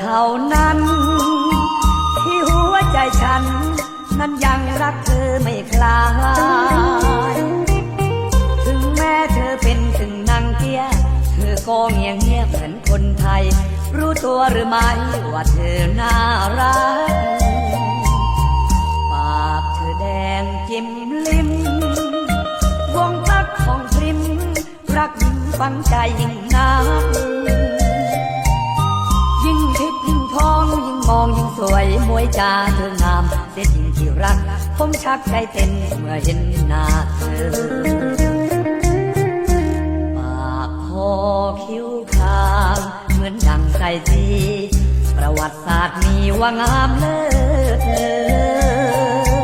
เท่านั้น ที่หัวใจฉัน นั้นยังรักเธอไม่คลาย ถึงแม้เธอเป็นถึงนางเกียเธอก็เงียบเงียบเหมือนคนไทย รู้ตัวหรือไม่ว่าเธอน่ารัก ปากเธอแดงจิ้มลิ้มวงรักของพริมรักยิ่งฝังใจยิ่งนัก องยิ่งมองยิ่งสวยมวยจาเธองามเสียจริงที่รัก ผมชักใจเต้นเมื่อเห็นหน้าเธอปากคอคิ้วคางเหมือนดังใจจีประวัติศาสตร์มีว่างามเลิศเลอ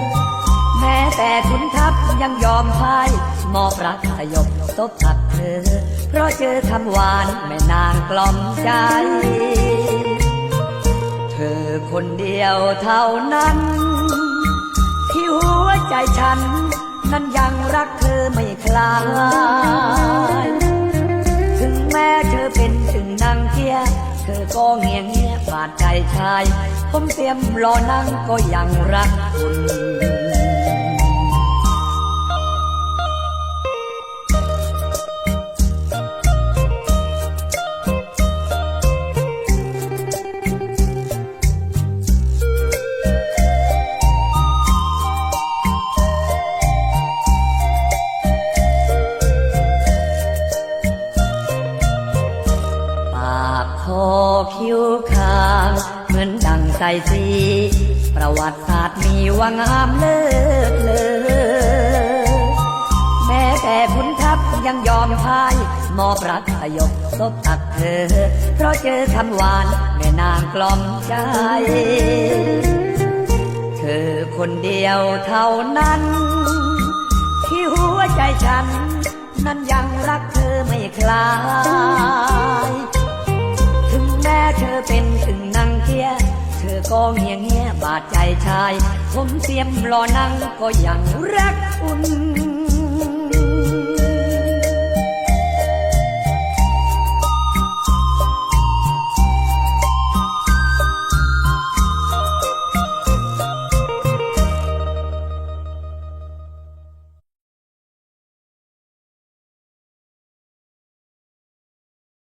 แม้แต่คุณทัพยังยอมพ่ายมอบรักสยบซบตักเธอ เพราะเจอคำหวานแม่นางกล่อมใจ คนเดียวเท่านั้น ที่หัวใจฉัน นั้นยังรักเธอไม่คลาย ถึงแม้เธอเป็นถึงนางเกีย เธอก็เงียงเงียบาดใจชาย ผมเตรียมรอนั่งก็ยังรักคุณ อคิ้วคางเหมือนดังใสสี ประวัติศาสตร์มีว่างามเลิศเลอแม้แต่คุณทัพยังยอมพ่ายมอบรักสยบซบตักเธอ เพราะเจอคำหวานแม่นางกล่อมใจ เธอคนเดียวเท่านั้น ที่หัวใจฉัน นั้นยังรักเธอไม่คลาย อเป็นถึงนางเกีย เธอก็เงียงเงียบาดใจชาย ผมเสียมรอนั่งก็ยังรักคุณ